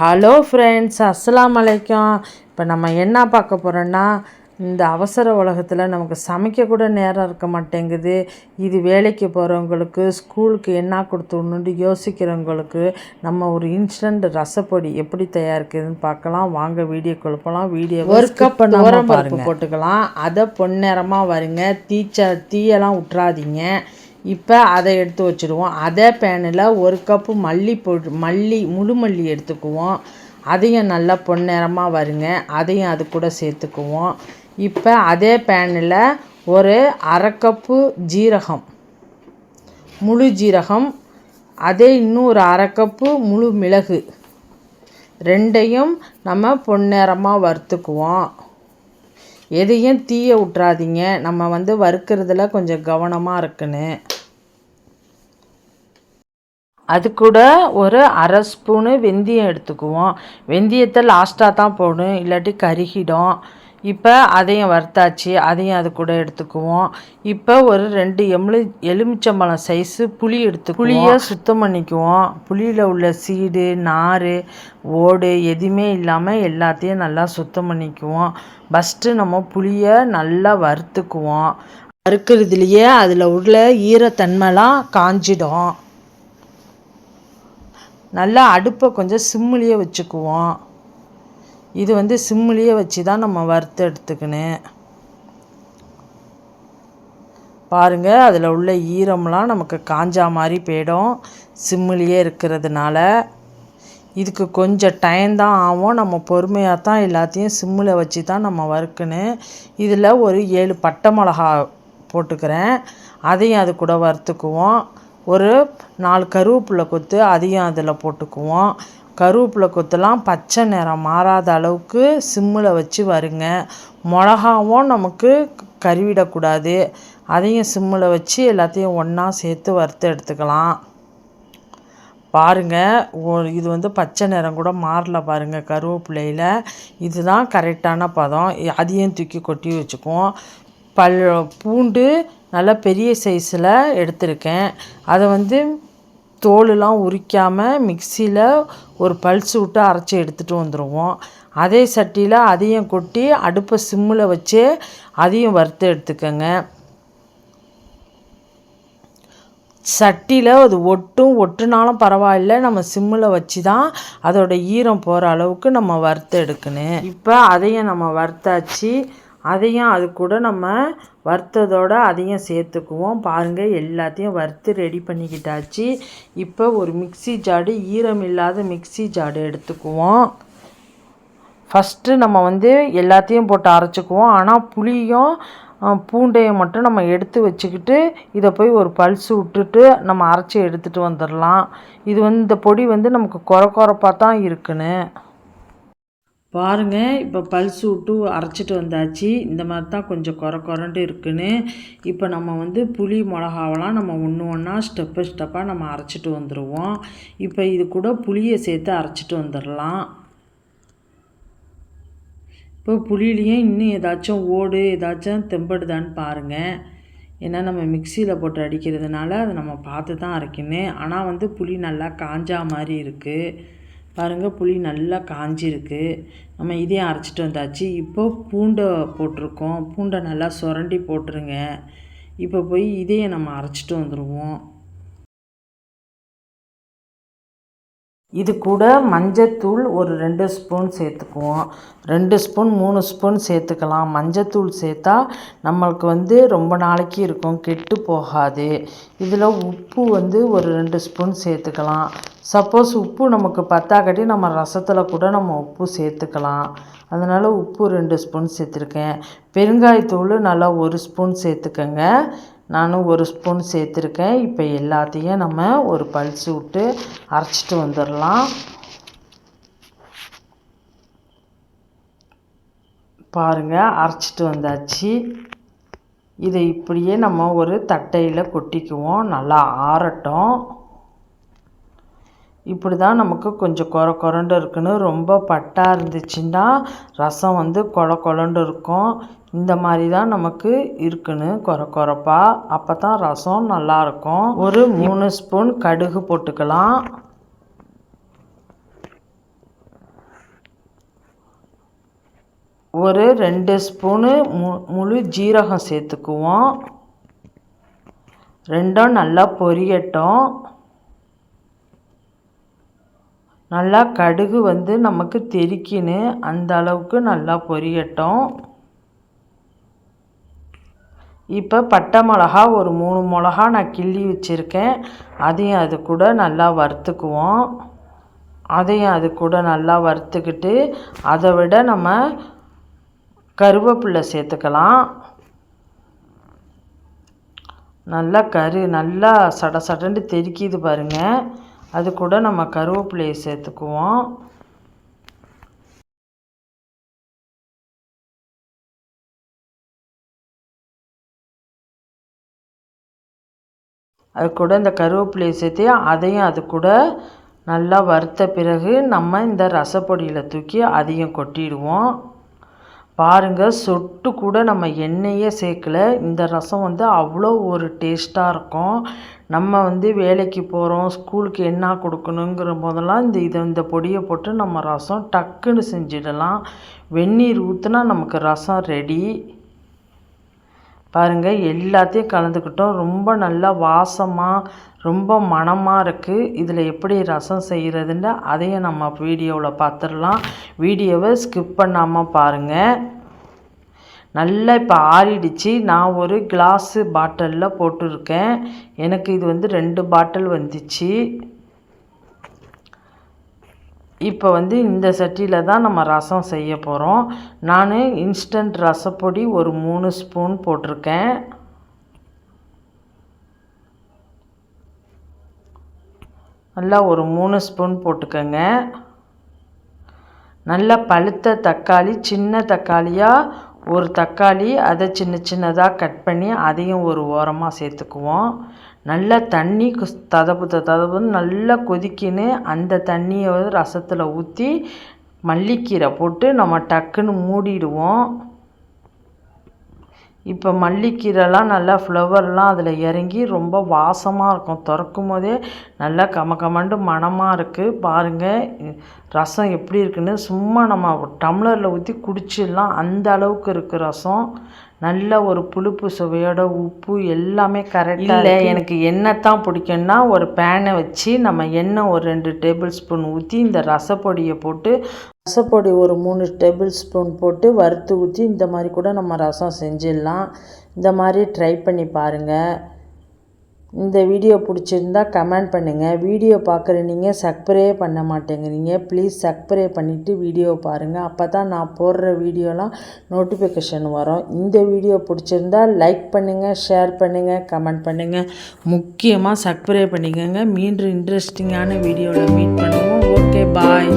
Hello friends அஸ்ஸலாமு அலைக்கும் இப்போ நம்ம என்ன பார்க்க போகிறோன்னா இந்த அவசர உலகத்தில் நமக்கு சமைக்க கூட நேரம் இருக்க மாட்டேங்குது. இது வேலைக்கு போகிறவங்களுக்கு ஸ்கூலுக்கு என்ன கொடுத்துடணுன்ட்டு யோசிக்கிறவங்களுக்கு நம்ம ஒரு இன்ஸ்டன்ட் ரசப்பொடி எப்படி தயாரிக்குதுன்னு பார்க்கலாம். வாங்க வீடியோ கொடுப்பலாம் வீடியோ ஒரு கப் பருப்பு போட்டுக்கலாம். அதை பொன்னிறமாக வருங்க தீச்ச தீயெல்லாம் விட்றாதீங்க இப்போ அதை எடுத்து வச்சுருவோம். அதே பேனில் ஒரு கப்பு மல்லி பொ மல்லி முழு மல்லி எடுத்துக்குவோம். அதையும் நல்லா பொன்னிறமாக வருங்க. அதையும் அது கூட சேர்த்துக்குவோம். இப்போ அதே பேனில் ஒரு அரை கப்பு ஜீரகம் முழு ஜீரகம் அதே இன்னும் ஒரு அரை கப்பு முழு மிளகு ரெண்டையும் நம்ம பொன்னிறமாக வறுத்துக்குவோம். எதையும் தீய விட்றாதீங்க நம்ம வந்து வறுக்கிறதுல கொஞ்சம் கவனமாக இருக்குன்னு அது கூட ஒரு அரை ஸ்பூனு வெந்தயம் எடுத்துக்குவோம். வெந்தயத்தை லாஸ்ட்டாக தான் போடணும். இல்லாட்டி கருகிடும். இப்போ அதையும் வறுத்தாச்சு அதையும் அது கூட எடுத்துக்குவோம். இப்போ ஒரு ரெண்டு எம்லு எலுமிச்சம்பழம் சைஸு புளி எடுத்து புளியை சுத்தம் பண்ணிக்குவோம். புளியில் உள்ள சீடு நார் ஓடு எதுவுமே இல்லாமல் எல்லாத்தையும் நல்லா சுத்தம் பண்ணிக்குவோம். ஃபஸ்ட்டு நம்ம புளியை நல்லா வறுத்துக்குவோம். வறுக்கிறதுலையே அதில் உள்ள ஈரத்தன்மைலாம் காஞ்சிடும். நல்லா அடுப்பை கொஞ்சம் சிம்மிலேயே வச்சுக்குவோம். இது வந்து சிம்மிலேயே வச்சு தான் நம்ம வறுத்து எடுத்துக்கணும். பாருங்கள் அதில் உள்ள ஈரம்லாம் நமக்கு காஞ்சா மாதிரி போயிடும். சிம்மிலேயே இருக்கிறதுனால. இதுக்கு கொஞ்சம் டைம் தான் ஆகும். நம்ம பொறுமையாக தான் எல்லாத்தையும் சிம்மில் வச்சு தான் நம்ம வறுக்கணும். இதில் ஒரு ஏழு பட்டை மிளகா போட்டுக்கிறேன். அதையும் அது கூட வறுத்துக்குவோம். ஒரு நாலு கருவேப்பிலை கொத்து அதையும் அதில் போட்டுக்குவோம். கருவேப்பிலை கொத்தெல்லாம் பச்சை நிறம் மாறாத அளவுக்கு சிம்மில் வச்சு வருங்க. மிளகாவும் நமக்கு கருவிடக்கூடாது. அதையும் சிம்மில் வச்சு எல்லாத்தையும் ஒன்றா சேர்த்து வறுத்து எடுத்துக்கலாம். பாருங்கள் இது வந்து பச்சை நிறம் கூட மாறல பாருங்கள் கருவேப்பிலையில். இதுதான் கரெக்டான பதம். அதையும் தூக்கி கொட்டி வச்சுக்குவோம். பல் பூண்டு நல்லா பெரிய சைஸில் எடுத்திருக்கேன். அதை வந்து தோலுலாம் உரிக்காமல் மிக்சியில் ஒரு பல்ஸ் விட்டு அரைச்சி எடுத்துகிட்டு வந்துடுவோம் அதே சட்டியில் அதையும் கொட்டி அடுப்பை சிம்மில் வச்சு அதையும் வறுத்து எடுத்துக்கோங்க. சட்டியில் அது ஒட்டும் ஒட்டுனாலும் பரவாயில்ல. நம்ம சிம்மில் வச்சு தான் அதோட ஈரம் போகிற அளவுக்கு நம்ம வறுத்து எடுக்கணும். இப்போ அதையும் நம்ம வறுத்தாச்சு. அதையும் அது கூட நம்ம வறுத்ததோடு அதையும் சேர்த்துக்குவோம். பாருங்கள் எல்லாத்தையும் வறுத்து ரெடி பண்ணிக்கிட்டாச்சு. இப்போ ஒரு மிக்சி ஜாடு ஈரம் இல்லாத மிக்சி ஜாடு எடுத்துக்குவோம். ஃபஸ்ட்டு நம்ம வந்து எல்லாத்தையும் போட்டு அரைச்சிக்குவோம். ஆனால் புளியும் பூண்டையை மட்டும் நம்ம எடுத்து வச்சுக்கிட்டு இதை போய் ஒரு பல்ஸ் விட்டுட்டு நம்ம அரைச்சி எடுத்துகிட்டு வந்துடலாம் இது வந்து இந்த பொடி வந்து நமக்கு குறை குறைப்பாக தான் இருக்குன்னு. பாருங்கள் இப்போ பல்ஸ் விட்டு அரைச்சிட்டு வந்தாச்சு. இந்த மாதிரி தான் கொஞ்சம் குறை குறண்டு இருக்குன்னு. இப்போ நம்ம வந்து புளி மிளகாவெல்லாம் நம்ம ஒன்று ஒன்றா ஸ்டெப்பு ஸ்டெப்பாக நம்ம அரைச்சிட்டு வந்துடுவோம் இப்போ இது கூட புளியை சேர்த்து அரைச்சிட்டு வந்துடலாம் இப்போ புளியிலையும் இன்னும் ஏதாச்சும் ஓடு ஏதாச்சும் தெம்படுதான்னு பாருங்கள் ஏன்னா நம்ம மிக்சியில் போட்டு அடிக்கிறதுனால அதை நம்ம பார்த்து தான் அரைக்கணும். ஆனால் வந்து புளி நல்லா காஞ்சா மாதிரி இருக்குது பாருங்கள் புளி நல்லா காஞ்சிருக்கு. நம்ம இதையும் அரைச்சிட்டு வந்தாச்சு. இப்போ பூண்டை போட்டிருக்கோம். பூண்டை நல்லா சுரண்டி போட்டுருங்க. இப்போ போய் இதையும் நம்ம அரைச்சிட்டு வந்துடுவோம் இது கூட மஞ்சத்தூள் ஒரு ரெண்டு ஸ்பூன் சேர்த்துக்குவோம். ரெண்டு ஸ்பூன் மூணு ஸ்பூன் சேர்த்துக்கலாம். மஞ்சத்தூள் சேர்த்தா நம்மளுக்கு வந்து ரொம்ப நாளைக்கு இருக்கும் கெட்டு போகாது. இதில் உப்பு வந்து ஒரு ரெண்டு ஸ்பூன் சேர்த்துக்கலாம். சப்போஸ் உப்பு நமக்கு பத்தாக்கட்டி நம்ம ரசத்தில் கூட நம்ம உப்பு சேர்த்துக்கலாம். அதனால் உப்பு ரெண்டு ஸ்பூன் சேர்த்துருக்கேன். பெருங்காயத்தூள் நல்லா ஒரு ஸ்பூன் சேர்த்துக்கோங்க. நானும் ஒரு ஸ்பூன் சேர்த்துருக்கேன். இப்போ எல்லாத்தையும் நம்ம ஒரு பல்சு விட்டு அரைச்சிட்டு வந்துடலாம். பாருங்கள் அரைச்சிட்டு வந்தாச்சு. இதை இப்படியே நம்ம ஒரு தட்டையில் கொட்டிக்குவோம். நல்லா ஆறட்டும். இப்படி தான் நமக்கு கொஞ்சம் கொர கொரண்டு இருக்குன்னு ரொம்ப பட்டாக இருந்துச்சுன்னா ரசம் வந்து கொல கொலண்டு இருக்கும். இந்த மாதிரி தான் நமக்கு இருக்குன்னு கொர கொரப்பாக அப்போ தான் ரசம் நல்லாயிருக்கும் ஒரு மூணு ஸ்பூன் கடுகு போட்டுக்கலாம். ஒரு ரெண்டு ஸ்பூனு மு முழு ஜீரகம் சேர்த்துக்குவோம். ரெண்டும் நல்லா பொரியட்டும். நல்லா கடுகு வந்து நமக்கு தெறிக்கின்னு அந்த அளவுக்கு நல்லா பொரியட்டும். இப்போ பட்டை மிளகா ஒரு மூணு மிளகா நான் கிள்ளி வச்சுருக்கேன். அதையும் அது கூட நல்லா வறுத்துக்குவோம். அதையும் அது கூட நல்லா வறுத்துக்கிட்டு அதை விட நம்ம கருவேப்பில்லை சேர்த்துக்கலாம். நல்லா கரு நல்லா சட சடன்னு தெறிக்கிது பாருங்கள் அது கூட நம்ம கருவேப்பிலையை சேர்த்துக்குவோம். அது கூட இந்த கருவேப்பிலையை சேர்த்து அதையும் அது கூட நல்லா வறுத்த பிறகு நம்ம இந்த ரசப்பொடியில் தூக்கி அதையும் கொட்டிடுவோம். பாருங்கள் சொட்டு கூட நம்ம எண்ணெயே சேர்க்கல. இந்த ரசம் வந்து அவ்வளோ ஒரு டேஸ்ட்டாக இருக்கும். நம்ம வந்து வேலைக்கு போகிறோம் ஸ்கூலுக்கு என்ன கொடுக்கணுங்கிற போதெல்லாம் இந்த இதை இந்த பொடியை போட்டு நம்ம ரசம் டக்குன்னு செஞ்சிடலாம். வெந்நீர் ஊற்றுனா நமக்கு ரசம் ரெடி பாருங்கள் எல்லாத்தையும் கலந்துக்கிட்டோம். ரொம்ப நல்லா வாசமாக ரொம்ப மனமாக இருக்குது இதில் எப்படி ரசம் செய்கிறதுன்னு அதையும் நம்ம வீடியோவில் பார்த்துடலாம் வீடியோவை ஸ்கிப் பண்ணாமல் பாருங்கள் நல்லா இப்போ ஆறிடுச்சு. நான் ஒரு கிளாஸு பாட்டிலில் போட்டிருக்கேன். எனக்கு இது வந்து ரெண்டு பாட்டில் வந்துச்சு. இப்போ வந்து இந்த சட்டியில் தான் நம்ம ரசம் செய்ய போகிறோம் நான் இன்ஸ்டன்ட் ரசப்பொடி ஒரு மூணு ஸ்பூன் போட்டிருக்கேன். நல்லா ஒரு மூணு ஸ்பூன் போட்டுக்கோங்க. நல்லா பழுத்த தக்காளி சின்ன தக்காளியாக ஒரு தக்காளி அதை சின்ன சின்னதாக கட் பண்ணி அதையும் ஒரு ஓரமாக சேர்த்துக்குவோம். நல்லா தண்ணி ததப்பு ததப்புன்னு நல்லா கொதிக்கின்னு அந்த தண்ணியை வந்து ரசத்தில் ஊற்றி மல்லிக்கீரை போட்டு நம்ம டக்குன்னு மூடிடுவோம். இப்போ மல்லிக்கீரைலாம் நல்லா ஃப்ளவர்லாம் அதில் இறங்கி ரொம்ப வாசமாக இருக்கும். திறக்கும் போதே நல்லா கம கமண்டு மணமாக இருக்குது பாருங்கள் ரசம் எப்படி இருக்குன்னு சும்மா நம்ம டம்ளரில் ஊற்றி குடிச்சிடலாம். அந்த அளவுக்கு இருக்குது ரசம். நல்ல ஒரு புளிப்பு சுவையோட உப்பு எல்லாமே கரெக்டாக இல்லை எனக்கு எண்ணெய் தான் பிடிக்கும்னா ஒரு பேனை வச்சு நம்ம எண்ணெய் ஒரு ரெண்டு டேபிள் ஸ்பூன் ஊற்றி இந்த ரசப்பொடியை போட்டு ரசப்பொடி ஒரு மூணு டேபிள் ஸ்பூன் போட்டு வறுத்து ஊற்றி இந்த மாதிரி கூட நம்ம ரசம் செஞ்சிடலாம். இந்த மாதிரி ட்ரை பண்ணி பாருங்கள் இந்த வீடியோ பிடிச்சிருந்தா கமெண்ட் பண்ணுங்கள் வீடியோ பார்க்குற நீங்கள் சப்ஸ்கிரே பண்ண மாட்டேங்கிறீங்க. ப்ளீஸ் சப்ஸ்கிரே பண்ணிவிட்டு வீடியோ பாருங்கள் அப்போ தான் நான் போடுற வீடியோலாம் நோட்டிஃபிகேஷன் வரும். இந்த வீடியோ பிடிச்சிருந்தா லைக் பண்ணுங்கள் ஷேர் பண்ணுங்கள் கமெண்ட் பண்ணுங்கள் முக்கியமாக சப்ஸ்கிரே பண்ணிக்கோங்க. மீண்டும் இன்ட்ரெஸ்டிங்கான வீடியோவில் மீட் பண்ணுவோம். Okay bye